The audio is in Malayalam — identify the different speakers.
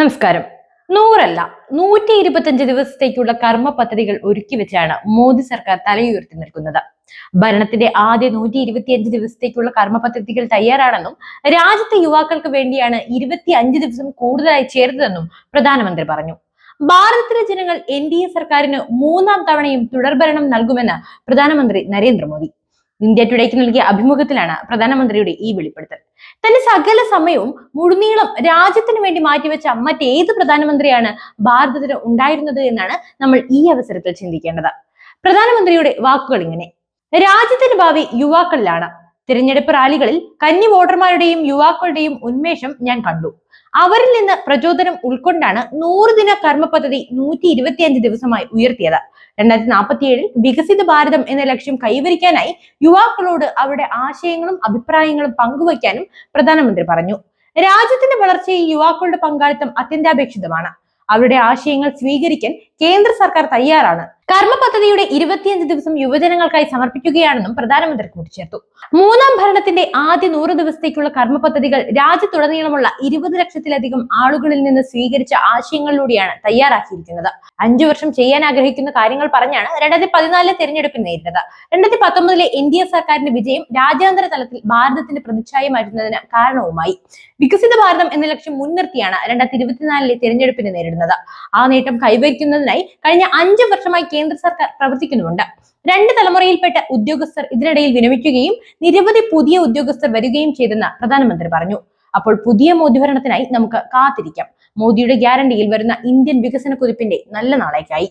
Speaker 1: നമസ്കാരം. നൂറല്ല നൂറ്റി ഇരുപത്തിയഞ്ച് ദിവസത്തേക്കുള്ള കർമ്മ പദ്ധതികൾ ഒരുക്കി വെച്ചാണ് മോദി സർക്കാർ തലയുയർത്തി നിൽക്കുന്നത്. ഭരണത്തിന്റെ ആദ്യ നൂറ്റി ഇരുപത്തിയഞ്ച് ദിവസത്തേക്കുള്ള കർമ്മ പദ്ധതികൾ തയ്യാറാണെന്നും രാജ്യത്തെ യുവാക്കൾക്ക് വേണ്ടിയാണ് ഇരുപത്തി അഞ്ച് ദിവസം കൂടുതലായി ചേർത്തതെന്നും പ്രധാനമന്ത്രി പറഞ്ഞു. ഭാരതത്തിലെ ജനങ്ങൾ എൻ ഡി എ സർക്കാരിന് മൂന്നാം തവണയും തുടർഭരണം നൽകുമെന്ന് പ്രധാനമന്ത്രി നരേന്ദ്രമോദി. ഇന്ത്യ ടുഡേക്ക് നൽകിയ അഭിമുഖത്തിലാണ് പ്രധാനമന്ത്രിയുടെ ഈ വെളിപ്പെടുത്തൽ. തന്റെ സകല സമയവും മുഴുനീളം രാജ്യത്തിന് വേണ്ടി മാറ്റിവെച്ച മറ്റേത് പ്രധാനമന്ത്രിയാണ് ഭാരതത്തിന് ഉണ്ടായിരുന്നത് എന്നാണ് നമ്മൾ ഈ അവസരത്തിൽ ചിന്തിക്കേണ്ടത്. പ്രധാനമന്ത്രിയുടെ വാക്കുകൾ ഇങ്ങനെ. രാജ്യത്തിന്റെ ഭാവി യുവാക്കളിലാണ്. തിരഞ്ഞെടുപ്പ് റാലികളിൽ കന്നി വോട്ടർമാരുടെയും യുവാക്കളുടെയും ഉന്മേഷം ഞാൻ കണ്ടു. അവരിൽ നിന്ന് പ്രചോദനം ഉൾക്കൊണ്ടാണ് നൂറ് ദിന കർമ്മ പദ്ധതി നൂറ്റി ഇരുപത്തിയഞ്ച് ദിവസമായി ഉയർത്തിയത്. രണ്ടായിരത്തി നാൽപ്പത്തി ഏഴിൽ വികസിത ഭാരതം എന്ന ലക്ഷ്യം കൈവരിക്കാനായി യുവാക്കളോട് അവരുടെ ആശയങ്ങളും അഭിപ്രായങ്ങളും പങ്കുവയ്ക്കാനും പ്രധാനമന്ത്രി പറഞ്ഞു. രാജ്യത്തിന്റെ വളർച്ചയിൽ യുവാക്കളുടെ പങ്കാളിത്തം അത്യന്താപേക്ഷിതമാണ്. അവരുടെ ആശയങ്ങൾ സ്വീകരിക്കാൻ കേന്ദ്ര സർക്കാർ തയ്യാറാണ്. കർമ്മ പദ്ധതിയുടെ ഇരുപത്തിയഞ്ച് ദിവസം യുവജനങ്ങൾക്കായി സമർപ്പിക്കുകയാണെന്നും പ്രധാനമന്ത്രി കൂട്ടിച്ചേർത്തു. മൂന്നാം ഭരണത്തിന്റെ ആദ്യ നൂറ് ദിവസത്തേക്കുള്ള കർമ്മ പദ്ധതികൾ രാജ്യത്തുടനീളമുള്ള ഇരുപത് ലക്ഷത്തിലധികം ആളുകളിൽ നിന്ന് സ്വീകരിച്ച ആശയങ്ങളിലൂടെയാണ് തയ്യാറാക്കിയിരിക്കുന്നത്. അഞ്ചു വർഷം ചെയ്യാൻ ആഗ്രഹിക്കുന്ന കാര്യങ്ങൾ പറഞ്ഞാണ് രണ്ടായിരത്തി പതിനാലിലെ തെരഞ്ഞെടുപ്പിൽ നേരിട്ടത് രണ്ടായിരത്തി പത്തൊമ്പതിലെ എൻ ഡി എ സർക്കാരിന്റെ വിജയം രാജ്യാന്തര തലത്തിൽ ഭാരതത്തിന്റെ പ്രതിച്ഛായ മാറ്റുന്നതിന് കാരണവുമായി. വികസിത ഭാരതം എന്ന ലക്ഷ്യം മുൻനിർത്തിയാണ് രണ്ടായിരത്തി ഇരുപത്തിനാലിലെ തെരഞ്ഞെടുപ്പിനെ നേരിടുന്നത്. ആ നേട്ടം കൈവരിക്കുന്നതിനായി കഴിഞ്ഞ അഞ്ച് വർഷമായി കേന്ദ്ര സർക്കാർ പ്രവർത്തിക്കുന്നുണ്ട് രണ്ട് തലമുറയിൽപ്പെട്ട ഉദ്യോഗസ്ഥർ ഇതിനിടയിൽ വിരമിക്കുകയും നിരവധി പുതിയ ഉദ്യോഗസ്ഥർ വരികയും ചെയ്തെന്ന് പ്രധാനമന്ത്രി പറഞ്ഞു. അപ്പോൾ പുതിയ മോദി ഭരണത്തിനായി നമുക്ക് കാത്തിരിക്കാം. മോദിയുടെ ഗ്യാരണ്ടിയിൽ വരുന്ന ഇന്ത്യൻ വികസന കുതിപ്പിന്റെ നല്ല നാളേക്കായി.